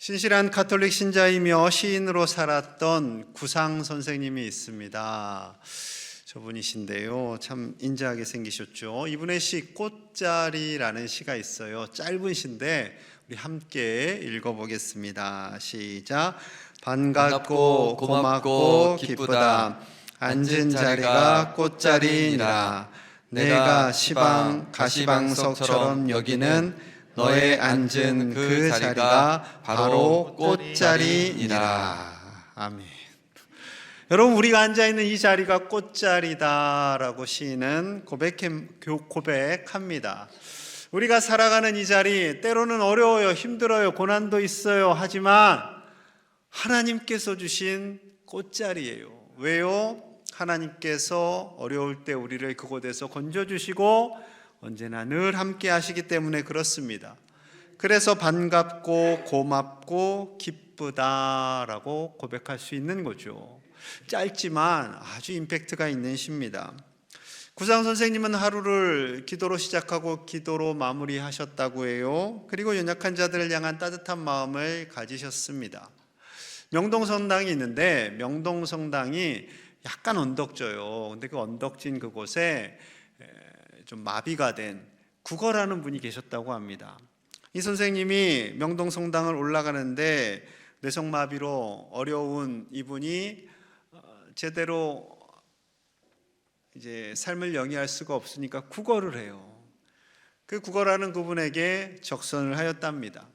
신실한 카톨릭 신자이며 시인으로 살았던 구상 선생님이 있습니다. 저분이신데요. 참 인자하게 생기셨죠. 이분의 시 꽃자리라는 시가 있어요. 짧은 시인데 우리 함께 읽어보겠습니다. 시작. 반갑고 고맙고 기쁘다. 앉은 자리가 꽃자리니라. 내가 시방 가시방석처럼 여기는 너의 앉은 그 자리가 바로 꽃자리니라. 아멘. 여러분 우리가 앉아 있는 이 자리가 꽃자리다라고 시인은 고백합니다. 우리가 살아가는 이 자리 때로는 어려워요, 힘들어요, 고난도 있어요. 하지만 하나님께서 주신 꽃자리예요. 왜요? 하나님께서 어려울 때 우리를 그곳에서 건져 주시고 언제나 늘 함께 하시기 때문에 그렇습니다. 그래서 반갑고 고맙고 기쁘다라고 고백할 수 있는 거죠. 짧지만 아주 임팩트가 있는 시입니다. 구상 선생님은 하루를 기도로 시작하고 기도로 마무리하셨다고 해요. 그리고 연약한 자들을 향한 따뜻한 마음을 가지셨습니다. 명동성당이 있는데 명동성당이 약간 언덕져요. 근데 그 언덕진 그곳에 좀 마비가 된 국어라는 분이 계셨다고 합니다. 이 선생님이 명동 성당을 올라가는데 뇌성마비로 어려운 이분이 어, 제대로 이제 삶을 영위할 수가 없으니까 국어를 해요. 그 국어라는 그분에게 적선을 하였답니다.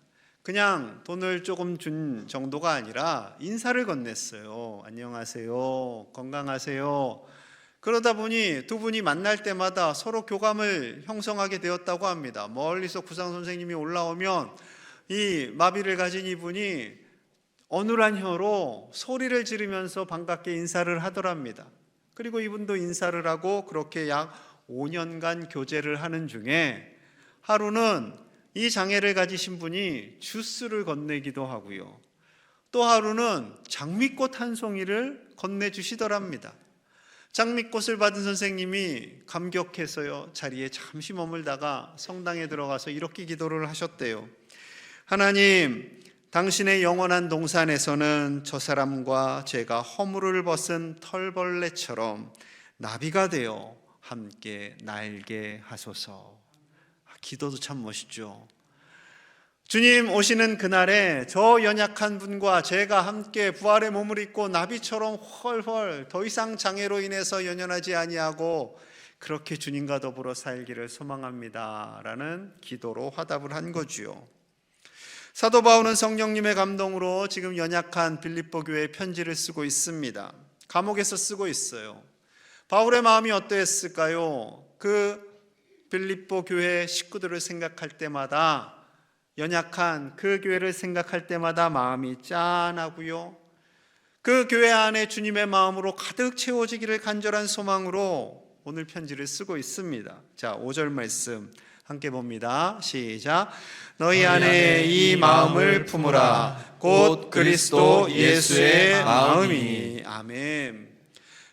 그냥 돈을 조금 준 정도가 아니라 인사를 건넸어요. 안녕하세요. 건강하세요. 그러다 보니 두 분이 만날 때마다 서로 교감을 형성하게 되었다고 합니다. 멀리서 구상 선생님이 올라오면 이 마비를 가진 이분이 어눌한 혀로 소리를 지르면서 반갑게 인사를 하더랍니다. 그리고 이분도 인사를 하고 그렇게 약 5년간 교제를 하는 중에 하루는 이 장애를 가지신 분이 주스를 건네기도 하고요. 또 하루는 장미꽃 한 송이를 건네주시더랍니다. 장미꽃을 받은 선생님이 감격해서요 자리에 잠시 머물다가 성당에 들어가서 이렇게 기도를 하셨대요. 하나님, 당신의 영원한 동산에서는 저 사람과 제가 허물을 벗은 털벌레처럼 나비가 되어 함께 날게 하소서. 아, 기도도 참 멋있죠. 주님 오시는 그날에 저 연약한 분과 제가 함께 부활의 몸을 입고 나비처럼 헐헐 더 이상 장애로 인해서 연연하지 아니하고 그렇게 주님과 더불어 살기를 소망합니다 라는 기도로 화답을 한 거지요. 사도 바울은 성령님의 감동으로 지금 연약한 빌립보 교회에 편지를 쓰고 있습니다. 감옥에서 쓰고 있어요. 바울의 마음이 어떠했을까요? 그 빌립보 교회 식구들을 생각할 때마다 연약한 그 교회를 생각할 때마다 마음이 짠하고요. 그 교회 안에 주님의 마음으로 가득 채워지기를 간절한 소망으로 오늘 편지를 쓰고 있습니다. 자, 5절 말씀 함께 봅니다. 시작. 너희 안에 이 마음을 품으라. 곧 그리스도 예수의 마음이. 아멘.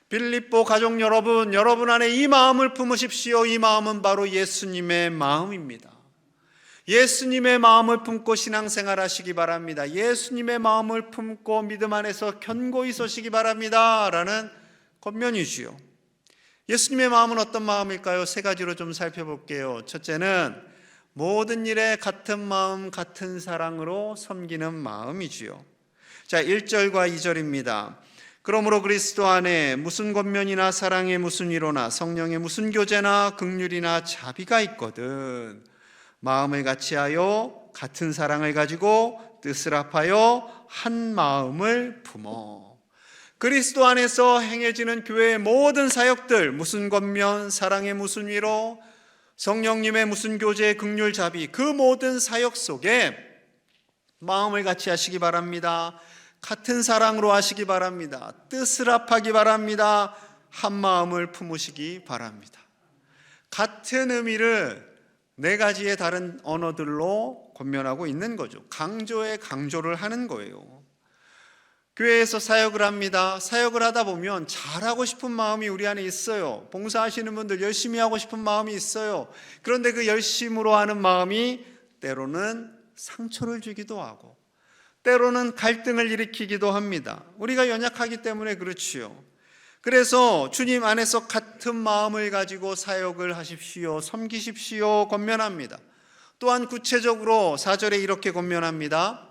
빌립보 가족 여러분, 여러분 안에 이 마음을 품으십시오. 이 마음은 바로 예수님의 마음입니다. 예수님의 마음을 품고 신앙생활 하시기 바랍니다. 예수님의 마음을 품고 믿음 안에서 견고히 서시기 바랍니다. 라는 겉면이지요. 예수님의 마음은 어떤 마음일까요? 세 가지로 좀 살펴볼게요. 첫째는 모든 일에 같은 마음, 같은 사랑으로 섬기는 마음이지요. 자, 1절과 2절입니다. 그러므로 그리스도 안에 무슨 권면이나 사랑의 무슨 위로나 성령의 무슨 교제나 극률이나 자비가 있거든. 마음을 같이하여 같은 사랑을 가지고 뜻을 합하여 한 마음을 품어. 그리스도 안에서 행해지는 교회의 모든 사역들, 무슨 권면, 사랑의 무슨 위로, 성령님의 무슨 교제, 극률 자비, 그 모든 사역 속에 마음을 같이 하시기 바랍니다. 같은 사랑으로 하시기 바랍니다. 뜻을 합하기 바랍니다. 한 마음을 품으시기 바랍니다. 같은 의미를 네 가지의 다른 언어들로 권면하고 있는 거죠. 강조에 강조를 하는 거예요. 교회에서 사역을 합니다. 사역을 하다 보면 잘하고 싶은 마음이 우리 안에 있어요. 봉사하시는 분들 열심히 하고 싶은 마음이 있어요. 그런데 그 열심으로 하는 마음이 때로는 상처를 주기도 하고 때로는 갈등을 일으키기도 합니다. 우리가 연약하기 때문에 그렇지요. 그래서 주님 안에서 같은 마음을 가지고 사역을 하십시오. 섬기십시오. 권면합니다. 또한 구체적으로 4절에 이렇게 권면합니다.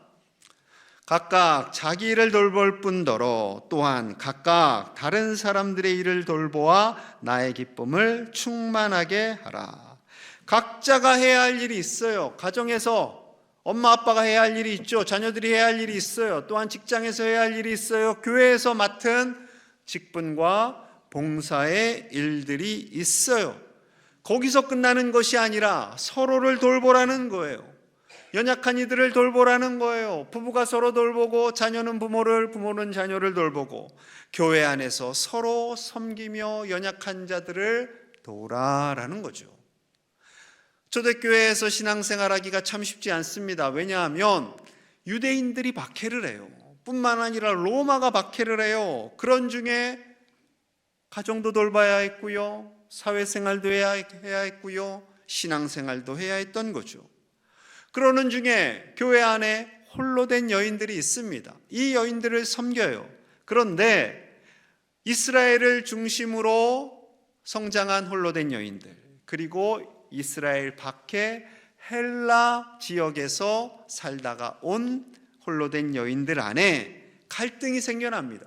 각각 자기 일을 돌볼 뿐더러 또한 각각 다른 사람들의 일을 돌보아 나의 기쁨을 충만하게 하라. 각자가 해야 할 일이 있어요. 가정에서 엄마 아빠가 해야 할 일이 있죠. 자녀들이 해야 할 일이 있어요. 또한 직장에서 해야 할 일이 있어요. 교회에서 맡은 직분과 봉사의 일들이 있어요. 거기서 끝나는 것이 아니라 서로를 돌보라는 거예요. 연약한 이들을 돌보라는 거예요. 부부가 서로 돌보고 자녀는 부모를 부모는 자녀를 돌보고 교회 안에서 서로 섬기며 연약한 자들을 도우라라는 거죠. 초대교회에서 신앙생활하기가 참 쉽지 않습니다. 왜냐하면 유대인들이 박해를 해요. 뿐만 아니라 로마가 박해를 해요. 그런 중에 가정도 돌봐야 했고요. 사회생활도 해야, 해야 했고요. 신앙생활도 해야 했던 거죠. 그러는 중에 교회 안에 홀로 된 여인들이 있습니다. 이 여인들을 섬겨요. 그런데 이스라엘을 중심으로 성장한 홀로 된 여인들, 그리고 이스라엘 밖에 헬라 지역에서 살다가 온 홀로 된 여인들 안에 갈등이 생겨납니다.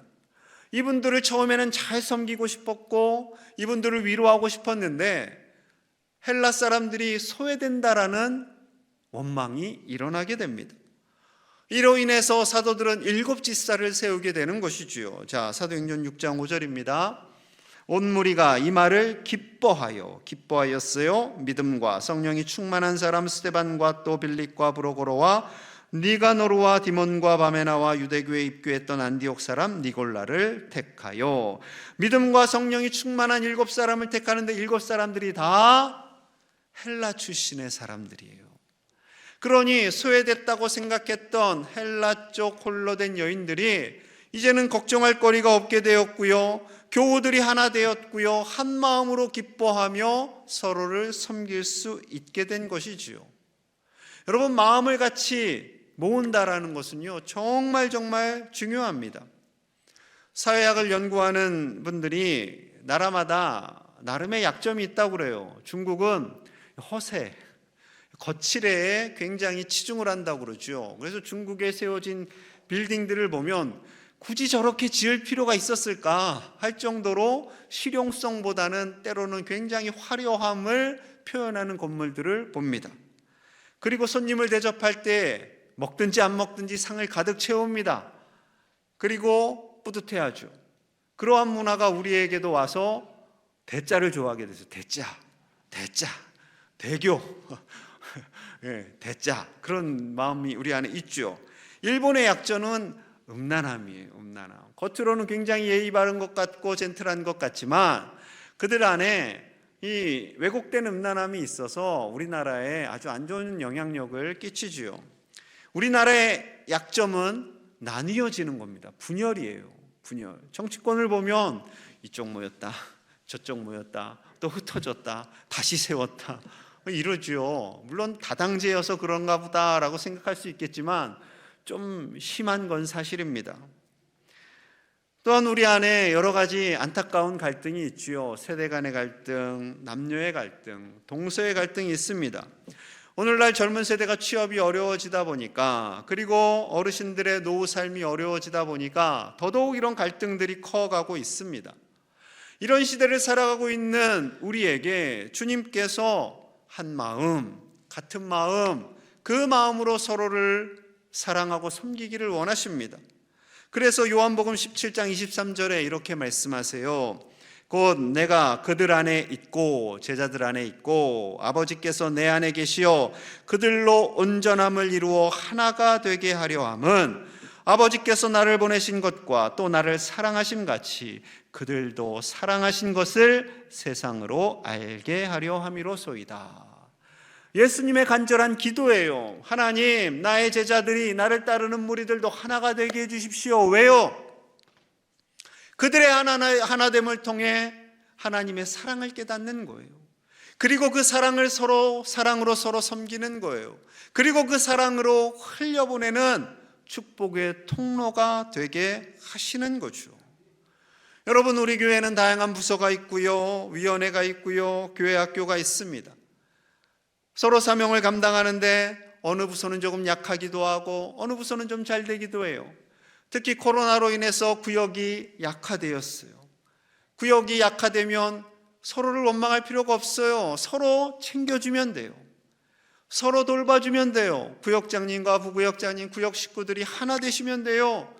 이분들을 처음에는 잘 섬기고 싶었고 이분들을 위로하고 싶었는데 헬라 사람들이 소외된다라는 원망이 일어나게 됩니다. 이로 인해서 사도들은 일곱 지사를 세우게 되는 것이지요. 자, 사도행전 6장 5절입니다. 온 무리가 이 말을 기뻐하여 기뻐하였어요. 믿음과 성령이 충만한 사람 스테반과 또 빌립과 브로고로와 니가노르와 디몬과 바메나와 유대교에 입교했던 안디옥 사람 니골라를 택하여 믿음과 성령이 충만한 일곱 사람을 택하는데 일곱 사람들이 다 헬라 출신의 사람들이에요. 그러니 소외됐다고 생각했던 헬라 쪽 홀로 된 여인들이 이제는 걱정할 거리가 없게 되었고요. 교우들이 하나 되었고요. 한 마음으로 기뻐하며 서로를 섬길 수 있게 된 것이지요. 여러분 마음을 같이 모은다라는 것은요. 정말 정말 중요합니다. 사회학을 연구하는 분들이 나라마다 나름의 약점이 있다고 그래요. 중국은 허세, 거칠에 굉장히 치중을 한다고 그러죠. 그래서 중국에 세워진 빌딩들을 보면 굳이 저렇게 지을 필요가 있었을까 할 정도로 실용성보다는 때로는 굉장히 화려함을 표현하는 건물들을 봅니다. 그리고 손님을 대접할 때 먹든지 안 먹든지 상을 가득 채웁니다. 그리고 뿌듯해하죠. 그러한 문화가 우리에게도 와서 대자를 좋아하게 돼서 대자, 대자, 대교, 예, 대자 그런 마음이 우리 안에 있죠. 일본의 약점은 음란함이에요. 음란함. 겉으로는 굉장히 예의 바른 것 같고 젠틀한 것 같지만 그들 안에 이 왜곡된 음란함이 있어서 우리나라에 아주 안 좋은 영향력을 끼치지요. 우리나라의 약점은 나뉘어지는 겁니다. 분열이에요. 분열. 정치권을 보면 이쪽 모였다, 저쪽 모였다, 또 흩어졌다, 다시 세웠다. 이러죠. 물론 다당제여서 그런가 보다라고 생각할 수 있겠지만 좀 심한 건 사실입니다. 또한 우리 안에 여러 가지 안타까운 갈등이 있지요. 세대 간의 갈등, 남녀의 갈등, 동서의 갈등이 있습니다. 오늘날 젊은 세대가 취업이 어려워지다 보니까 그리고 어르신들의 노후 삶이 어려워지다 보니까 더더욱 이런 갈등들이 커가고 있습니다. 이런 시대를 살아가고 있는 우리에게 주님께서 한 마음, 같은 마음, 그 마음으로 서로를 사랑하고 섬기기를 원하십니다. 그래서 요한복음 17장 23절에 이렇게 말씀하세요. 곧 내가 그들 안에 있고 제자들 안에 있고 아버지께서 내 안에 계시어 그들로 온전함을 이루어 하나가 되게 하려 함은 아버지께서 나를 보내신 것과 또 나를 사랑하심 같이 그들도 사랑하신 것을 세상으로 알게 하려 함이로소이다. 예수님의 간절한 기도예요. 하나님, 나의 제자들이 나를 따르는 무리들도 하나가 되게 해 주십시오. 왜요? 그들의 하나, 하나됨을 통해 하나님의 사랑을 깨닫는 거예요. 그리고 그 사랑을 서로 사랑으로 서로 섬기는 거예요. 그리고 그 사랑으로 흘려보내는 축복의 통로가 되게 하시는 거죠. 여러분 우리 교회는 다양한 부서가 있고요. 위원회가 있고요. 교회 학교가 있습니다. 서로 사명을 감당하는데 어느 부서는 조금 약하기도 하고 어느 부서는 좀 잘 되기도 해요. 특히 코로나로 인해서 구역이 약화되었어요. 구역이 약화되면 서로를 원망할 필요가 없어요. 서로 챙겨주면 돼요. 서로 돌봐주면 돼요. 구역장님과 부구역장님, 구역 식구들이 하나 되시면 돼요.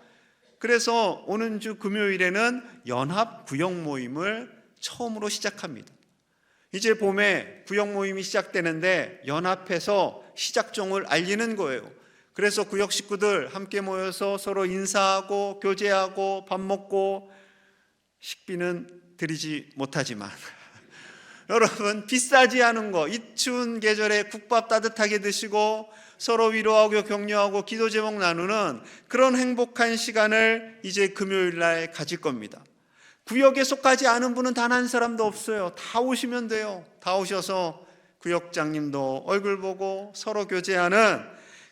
그래서 오는 주 금요일에는 연합 구역 모임을 처음으로 시작합니다. 이제 봄에 구역 모임이 시작되는데 연합해서 시작종을 알리는 거예요. 그래서 구역 식구들 함께 모여서 서로 인사하고 교제하고 밥 먹고 식비는 드리지 못하지만 여러분 비싸지 않은 거 이 추운 계절에 국밥 따뜻하게 드시고 서로 위로하고 격려하고 기도 제목 나누는 그런 행복한 시간을 이제 금요일 날 가질 겁니다. 구역에 속하지 않은 분은 단 한 사람도 없어요. 다 오시면 돼요. 다 오셔서 구역장님도 얼굴 보고 서로 교제하는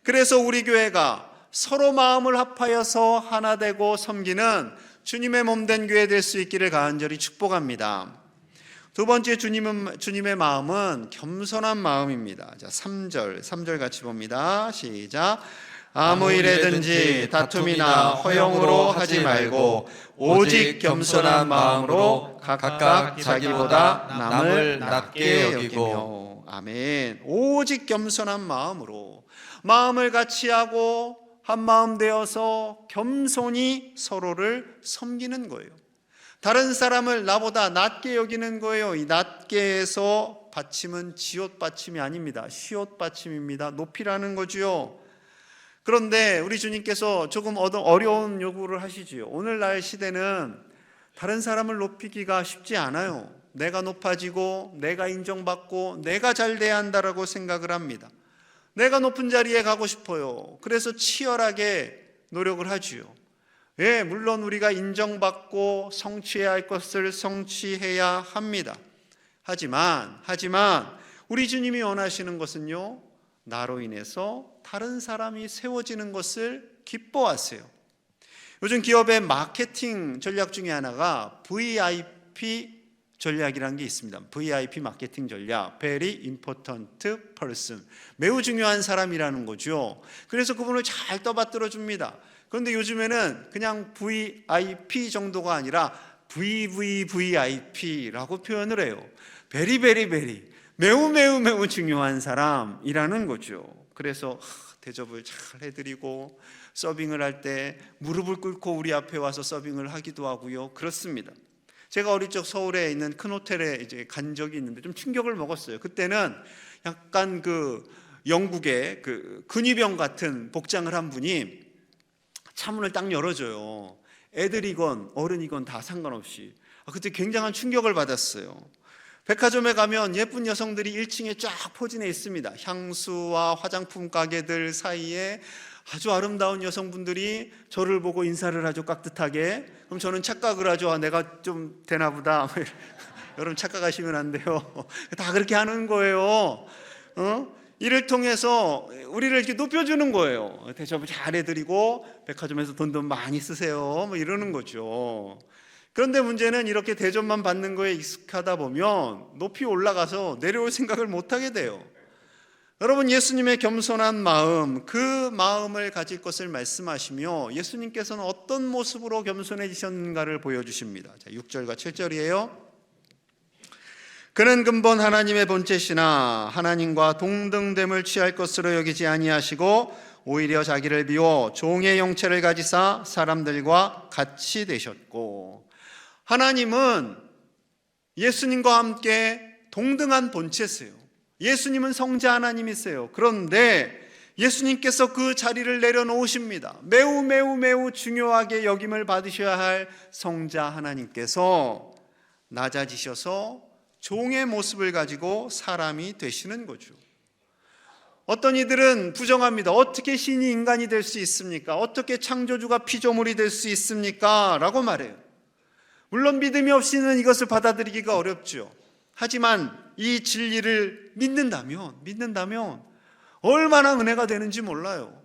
그래서 우리 교회가 서로 마음을 합하여서 하나 되고 섬기는 주님의 몸된 교회 될 수 있기를 간절히 축복합니다. 두 번째 주님은 주님의 마음은 겸손한 마음입니다. 자, 3절. 3절 같이 봅니다. 시작. 아무 일에든지 다툼이나 허용으로 하지 말고 오직 겸손한 마음으로 각각 자기보다 남을 낮게 여기며 아멘. 오직 겸손한 마음으로 마음을 같이 하고 한 마음 되어서 겸손히 서로를 섬기는 거예요. 다른 사람을 나보다 낮게 여기는 거예요. 이 낮게에서 받침은 지옷 받침이 아닙니다. 시옷 받침입니다. 높이라는 거지요. 그런데 우리 주님께서 조금 어려운 요구를 하시지요. 오늘날 시대는 다른 사람을 높이기가 쉽지 않아요. 내가 높아지고 내가 인정받고 내가 잘 돼야 한다라고 생각을 합니다. 내가 높은 자리에 가고 싶어요. 그래서 치열하게 노력을 하지요. 예, 물론 우리가 인정받고 성취해야 할 것을 성취해야 합니다. 하지만, 하지만, 우리 주님이 원하시는 것은요, 나로 인해서 다른 사람이 세워지는 것을 기뻐하세요. 요즘 기업의 마케팅 전략 중에 하나가 VIP 전략이라는 게 있습니다. VIP 마케팅 전략, Very Important Person. 매우 중요한 사람이라는 거죠. 그래서 그분을 잘 떠받들어 줍니다. 그런데 요즘에는 그냥 VIP 정도가 아니라 VVVIP라고 표현을 해요. 베리 베리 베리 매우 매우 매우 중요한 사람이라는 거죠. 그래서 대접을 잘 해드리고 서빙을 할 때 무릎을 꿇고 우리 앞에 와서 서빙을 하기도 하고요. 그렇습니다. 제가 어릴 적 서울에 있는 큰 호텔에 이제 간 적이 있는데 좀 충격을 먹었어요. 그때는 약간 그 영국의 그 근위병 같은 복장을 한 분이 차문을 딱 열어줘요. 애들이건 어른이건 다 상관없이. 아, 그때 굉장한 충격을 받았어요. 백화점에 가면 예쁜 여성들이 1층에 쫙 포진해 있습니다. 향수와 화장품 가게들 사이에 아주 아름다운 여성분들이 저를 보고 인사를 하죠 깍듯하게. 그럼 저는 착각을 하죠. 아, 내가 좀 되나 보다. 여러분 착각하시면 안 돼요. 다 그렇게 하는 거예요. 어? 이를 통해서 우리를 이렇게 높여주는 거예요. 대접을 잘 해드리고 백화점에서 돈도 많이 쓰세요. 뭐 이러는 거죠. 그런데 문제는 이렇게 대접만 받는 거에 익숙하다 보면 높이 올라가서 내려올 생각을 못 하게 돼요. 여러분 예수님의 겸손한 마음, 그 마음을 가질 것을 말씀하시며 예수님께서는 어떤 모습으로 겸손해지셨는가를 보여주십니다. 자, 6절과 7절이에요. 그는 근본 하나님의 본체시나 하나님과 동등됨을 취할 것으로 여기지 아니하시고 오히려 자기를 비워 종의 형체를 가지사 사람들과 같이 되셨고 하나님은 예수님과 함께 동등한 본체세요. 예수님은 성자 하나님이세요. 그런데 예수님께서 그 자리를 내려놓으십니다. 매우 매우 매우 중요하게 여김을 받으셔야 할 성자 하나님께서 낮아지셔서 종의 모습을 가지고 사람이 되시는 거죠. 어떤 이들은 부정합니다. 어떻게 신이 인간이 될 수 있습니까? 어떻게 창조주가 피조물이 될 수 있습니까? 라고 말해요. 물론 믿음이 없이는 이것을 받아들이기가 어렵죠. 하지만 이 진리를 믿는다면, 믿는다면 얼마나 은혜가 되는지 몰라요.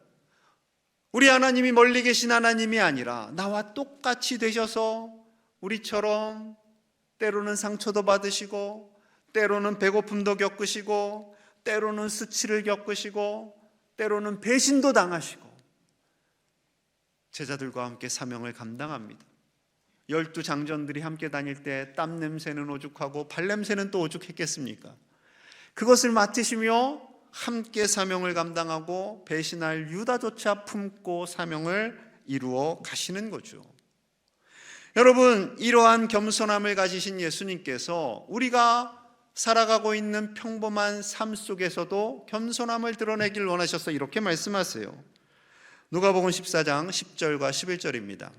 우리 하나님이 멀리 계신 하나님이 아니라 나와 똑같이 되셔서 우리처럼 때로는 상처도 받으시고 때로는 배고픔도 겪으시고 때로는 수치를 겪으시고 때로는 배신도 당하시고 제자들과 함께 사명을 감당합니다. 열두 장전들이 함께 다닐 때 땀 냄새는 오죽하고 발 냄새는 또 오죽했겠습니까? 그것을 맡으시며 함께 사명을 감당하고 배신할 유다조차 품고 사명을 이루어 가시는 거죠. 여러분, 이러한 겸손함을 가지신 예수님께서 우리가 살아가고 있는 평범한 삶 속에서도 겸손함을 드러내길 원하셔서 이렇게 말씀하세요. 누가복음 14장 10절과 11절입니다.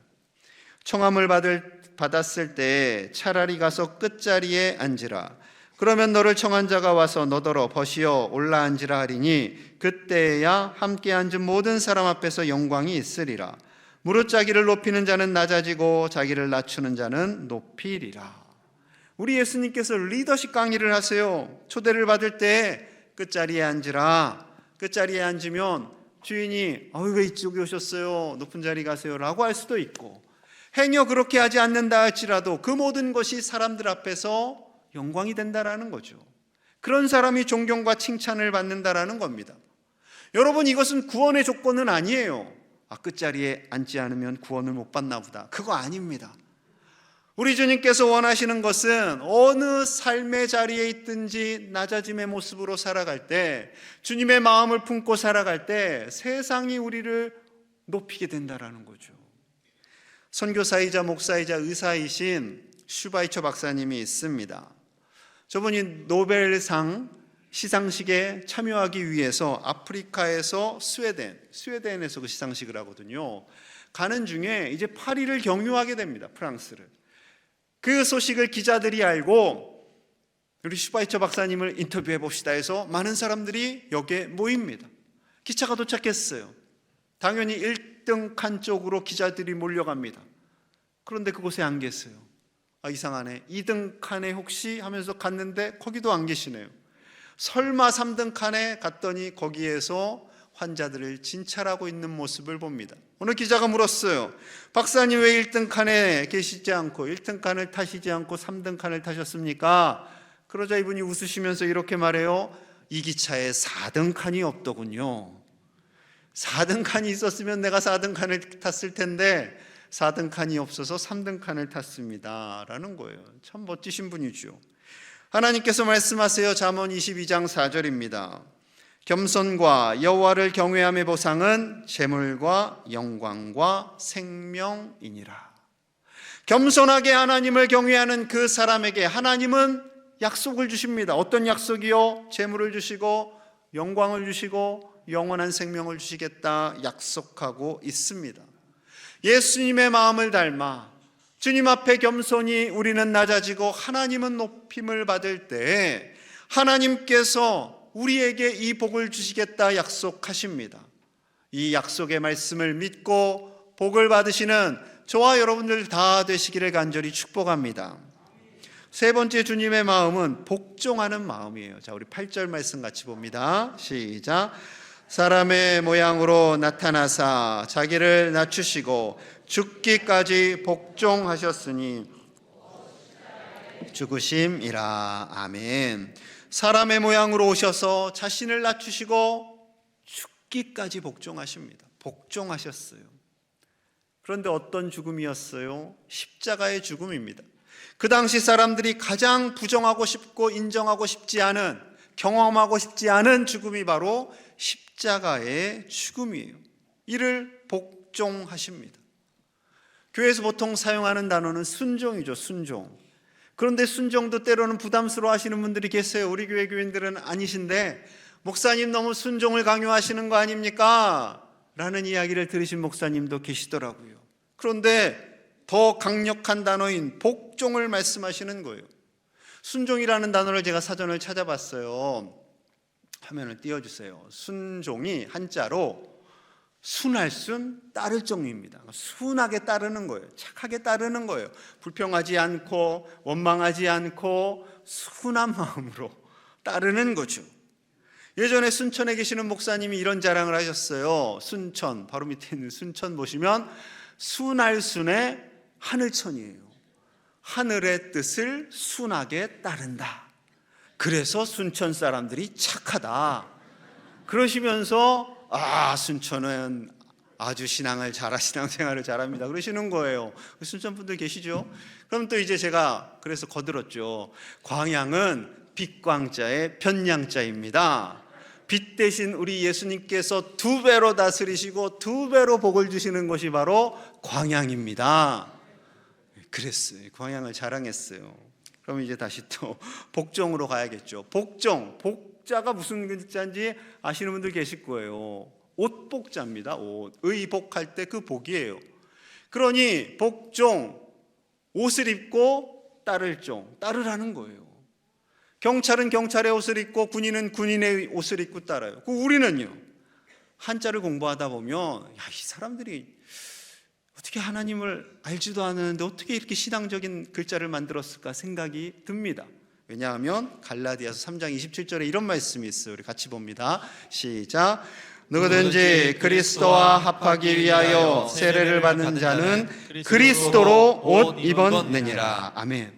청함을 받을, 받았을 때 차라리 가서 끝자리에 앉으라. 그러면 너를 청한 자가 와서 너더러 벗이어 올라앉으라 하리니 그때야 함께 앉은 모든 사람 앞에서 영광이 있으리라. 무릇 자기를 높이는 자는 낮아지고 자기를 낮추는 자는 높이리라. 우리 예수님께서 리더십 강의를 하세요. 초대를 받을 때 끝자리에 앉으라. 끝자리에 앉으면 주인이 아유 왜 이쪽에 오셨어요? 높은 자리 가세요라고 할 수도 있고 행여 그렇게 하지 않는다 할지라도 그 모든 것이 사람들 앞에서 영광이 된다라는 거죠. 그런 사람이 존경과 칭찬을 받는다라는 겁니다. 여러분 이것은 구원의 조건은 아니에요. 아 끝자리에 앉지 않으면 구원을 못 받나 보다. 그거 아닙니다. 우리 주님께서 원하시는 것은 어느 삶의 자리에 있든지 낮아짐의 모습으로 살아갈 때 주님의 마음을 품고 살아갈 때 세상이 우리를 높이게 된다라는 거죠. 선교사이자 목사이자 의사이신 슈바이처 박사님이 있습니다. 저분이 노벨상 시상식에 참여하기 위해서 아프리카에서 스웨덴, 스웨덴에서 그 시상식을 하거든요. 가는 중에 이제 파리를 경유하게 됩니다. 프랑스를. 그 소식을 기자들이 알고 우리 슈바이처 박사님을 인터뷰해 봅시다 해서 많은 사람들이 여기에 모입니다. 기차가 도착했어요. 당연히 1등 칸 쪽으로 기자들이 몰려갑니다. 그런데 그곳에 안 계세요. 아, 이상하네. 2등 칸에 혹시 하면서 갔는데 거기도 안 계시네요. 설마 3등 칸에 갔더니 거기에서 환자들을 진찰하고 있는 모습을 봅니다. 어느 기자가 물었어요. 박사님 왜 1등 칸에 계시지 않고 1등 칸을 타시지 않고 3등 칸을 타셨습니까? 그러자 이분이 웃으시면서 이렇게 말해요. 이 기차에 4등 칸이 없더군요. 4등 칸이 있었으면 내가 4등 칸을 탔을 텐데 4등 칸이 없어서 3등 칸을 탔습니다. 라는 거예요. 참 멋지신 분이죠. 하나님께서 말씀하세요. 잠언 22장 4절입니다. 겸손과 여호와를 경외함의 보상은 재물과 영광과 생명이니라. 겸손하게 하나님을 경외하는 그 사람에게 하나님은 약속을 주십니다. 어떤 약속이요? 재물을 주시고 영광을 주시고 영원한 생명을 주시겠다 약속하고 있습니다. 예수님의 마음을 닮아 주님 앞에 겸손히 우리는 낮아지고 하나님은 높임을 받을 때 하나님께서 우리에게 이 복을 주시겠다 약속하십니다. 이 약속의 말씀을 믿고 복을 받으시는 저와 여러분들 다 되시기를 간절히 축복합니다. 세 번째 주님의 마음은 복종하는 마음이에요. 자, 우리 8절 말씀 같이 봅니다. 시작. 사람의 모양으로 나타나사 자기를 낮추시고 죽기까지 복종하셨으니 죽으심이라. 아멘. 사람의 모양으로 오셔서 자신을 낮추시고 죽기까지 복종하십니다. 복종하셨어요. 그런데 어떤 죽음이었어요? 십자가의 죽음입니다. 그 당시 사람들이 가장 부정하고 싶고 인정하고 싶지 않은 경험하고 싶지 않은 죽음이 바로 십자가의 죽음이에요. 이를 복종하십니다. 교회에서 보통 사용하는 단어는 순종이죠, 순종. 그런데 순종도 때로는 부담스러워 하시는 분들이 계세요. 우리 교회 교인들은 아니신데, 목사님 너무 순종을 강요하시는 거 아닙니까? 라는 이야기를 들으신 목사님도 계시더라고요. 그런데 더 강력한 단어인 복종을 말씀하시는 거예요. 순종이라는 단어를 제가 사전을 찾아봤어요. 화면을 띄워주세요. 순종이 한자로 순할 순 따를 정입니다. 순하게 따르는 거예요. 착하게 따르는 거예요. 불평하지 않고 원망하지 않고 순한 마음으로 따르는 거죠. 예전에 순천에 계시는 목사님이 이런 자랑을 하셨어요. 순천, 바로 밑에 있는 순천 보시면 순할 순의 하늘천이에요. 하늘의 뜻을 순하게 따른다. 그래서 순천 사람들이 착하다. 그러시면서 아 순천은 아주 신앙을 잘하 신앙생활을 잘합니다. 그러시는 거예요. 순천 분들 계시죠? 그럼 또 이제 제가 그래서 거들었죠. 광양은 빛광자의 변양자입니다. 빛 대신 우리 예수님께서 두 배로 다스리시고 두 배로 복을 주시는 것이 바로 광양입니다. 그랬어요. 광양을 자랑했어요. 그럼 이제 다시 또 복종으로 가야겠죠. 복종, 복자가 무슨 글자인지 아시는 분들 계실 거예요. 옷복자입니다. 옷. 의복할 때 그 복이에요. 그러니 복종, 옷을 입고 따를 종, 따르라는 거예요. 경찰은 경찰의 옷을 입고 군인은 군인의 옷을 입고 따라요. 그 우리는요. 한자를 공부하다 보면 야, 이 사람들이 어떻게 하나님을 알지도 않았는데 어떻게 이렇게 신앙적인 글자를 만들었을까 생각이 듭니다. 왜냐하면 갈라디아서 3장 27절에 이런 말씀이 있어요. 우리 같이 봅니다. 시작. 누구든지 그리스도와 합하기 위하여 세례를 받는 자는 그리스도로 옷 입었느니라. 아멘.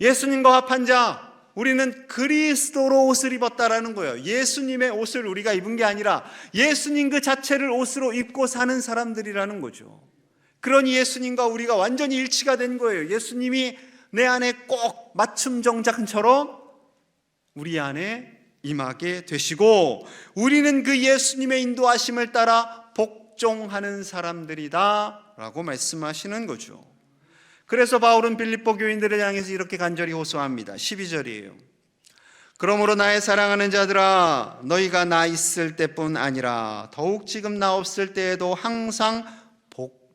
예수님과 합한 자 우리는 그리스도로 옷을 입었다라는 거예요. 예수님의 옷을 우리가 입은 게 아니라 예수님 그 자체를 옷으로 입고 사는 사람들이라는 거죠. 그러니 예수님과 우리가 완전히 일치가 된 거예요. 예수님이 내 안에 꼭 맞춤 정장처럼 우리 안에 임하게 되시고 우리는 그 예수님의 인도하심을 따라 복종하는 사람들이다라고 말씀하시는 거죠. 그래서 바울은 빌립보 교인들을 향해서 이렇게 간절히 호소합니다. 12절이에요. 그러므로 나의 사랑하는 자들아 너희가 나 있을 때뿐 아니라 더욱 지금 나 없을 때에도 항상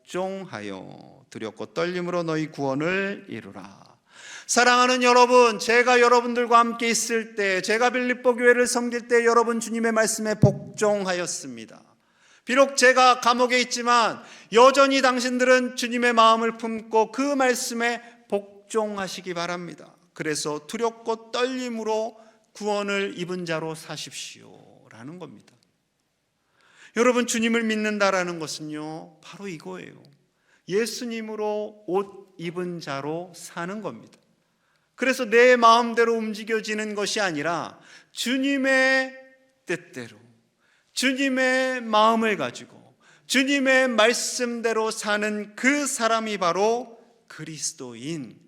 복종하여 두렵고 떨림으로 너희 구원을 이루라. 사랑하는 여러분, 제가 여러분들과 함께 있을 때, 제가 빌립보 교회를 섬길 때 여러분 주님의 말씀에 복종하였습니다. 비록 제가 감옥에 있지만 여전히 당신들은 주님의 마음을 품고 그 말씀에 복종하시기 바랍니다. 그래서 두렵고 떨림으로 구원을 입은 자로 사십시오 라는 겁니다. 여러분 주님을 믿는다라는 것은요 바로 이거예요. 예수님으로 옷 입은 자로 사는 겁니다. 그래서 내 마음대로 움직여지는 것이 아니라 주님의 뜻대로 주님의 마음을 가지고 주님의 말씀대로 사는 그 사람이 바로 그리스도인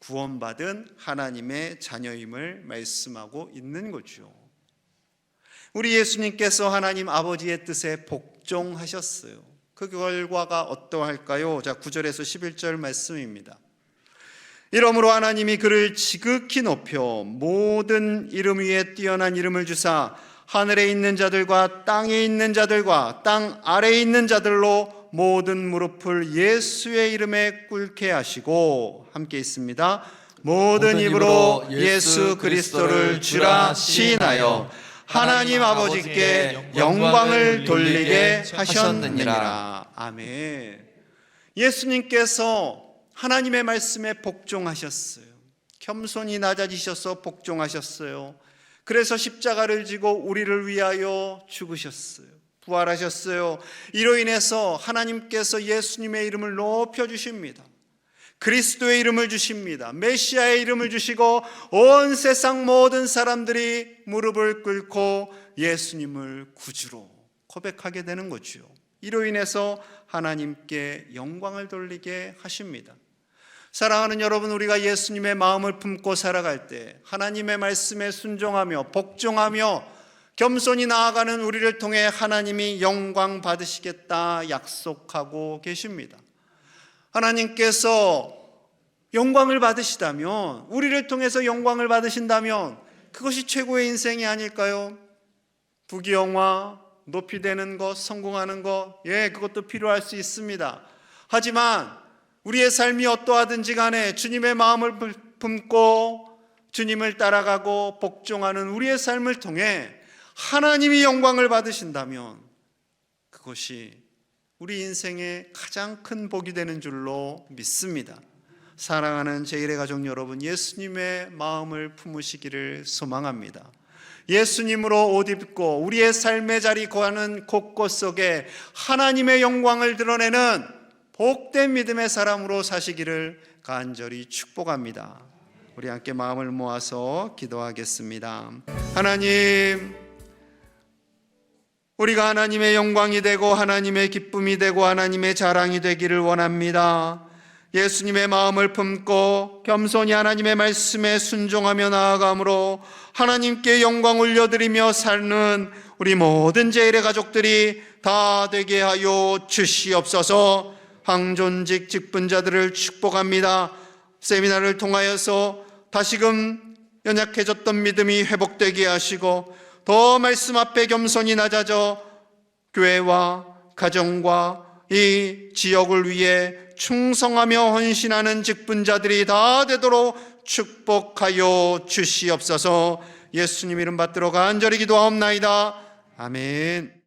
구원받은 하나님의 자녀임을 말씀하고 있는 거죠. 우리 예수님께서 하나님 아버지의 뜻에 복종하셨어요. 그 결과가 어떠할까요? 자, 9절에서 11절 말씀입니다. 이러므로 하나님이 그를 지극히 높여 모든 이름 위에 뛰어난 이름을 주사 하늘에 있는 자들과 땅에 있는 자들과 땅 아래에 있는 자들로 모든 무릎을 예수의 이름에 꿇게 하시고 함께 있습니다. 모든 입으로 예수 그리스도를 주라 시인하여 하나님 아버지께 영광을 돌리게 하셨느니라. 아멘. 예수님께서 하나님의 말씀에 복종하셨어요. 겸손히 낮아지셔서 복종하셨어요. 그래서 십자가를 지고 우리를 위하여 죽으셨어요. 부활하셨어요. 이로 인해서 하나님께서 예수님의 이름을 높여 주십니다. 그리스도의 이름을 주십니다. 메시아의 이름을 주시고 온 세상 모든 사람들이 무릎을 꿇고 예수님을 구주로 고백하게 되는 거지요. 이로 인해서 하나님께 영광을 돌리게 하십니다. 사랑하는 여러분, 우리가 예수님의 마음을 품고 살아갈 때 하나님의 말씀에 순종하며 복종하며 겸손히 나아가는 우리를 통해 하나님이 영광 받으시겠다 약속하고 계십니다. 하나님께서 영광을 받으시다면, 우리를 통해서 영광을 받으신다면 그것이 최고의 인생이 아닐까요? 부귀영화, 높이 되는 것, 성공하는 것, 예, 그것도 필요할 수 있습니다. 하지만 우리의 삶이 어떠하든지 간에 주님의 마음을 품고 주님을 따라가고 복종하는 우리의 삶을 통해 하나님이 영광을 받으신다면 그것이 우리 인생의 가장 큰 복이 되는 줄로 믿습니다. 사랑하는 제1의 가족 여러분, 예수님의 마음을 품으시기를 소망합니다. 예수님으로 옷 입고 우리의 삶의 자리 거하는 곳곳 속에 하나님의 영광을 드러내는 복된 믿음의 사람으로 사시기를 간절히 축복합니다. 우리 함께 마음을 모아서 기도하겠습니다. 하나님, 우리가 하나님의 영광이 되고 하나님의 기쁨이 되고 하나님의 자랑이 되기를 원합니다. 예수님의 마음을 품고 겸손히 하나님의 말씀에 순종하며 나아감으로 하나님께 영광 올려드리며 사는 우리 모든 제일의 가족들이 다 되게 하여 주시옵소서 항존직 직분자들을 축복합니다. 세미나를 통하여서 다시금 연약해졌던 믿음이 회복되게 하시고 더 말씀 앞에 겸손히 낮아져 교회와 가정과 이 지역을 위해 충성하며 헌신하는 직분자들이 다 되도록 축복하여 주시옵소서 예수님 이름 받들어 간절히 기도하옵나이다. 아멘.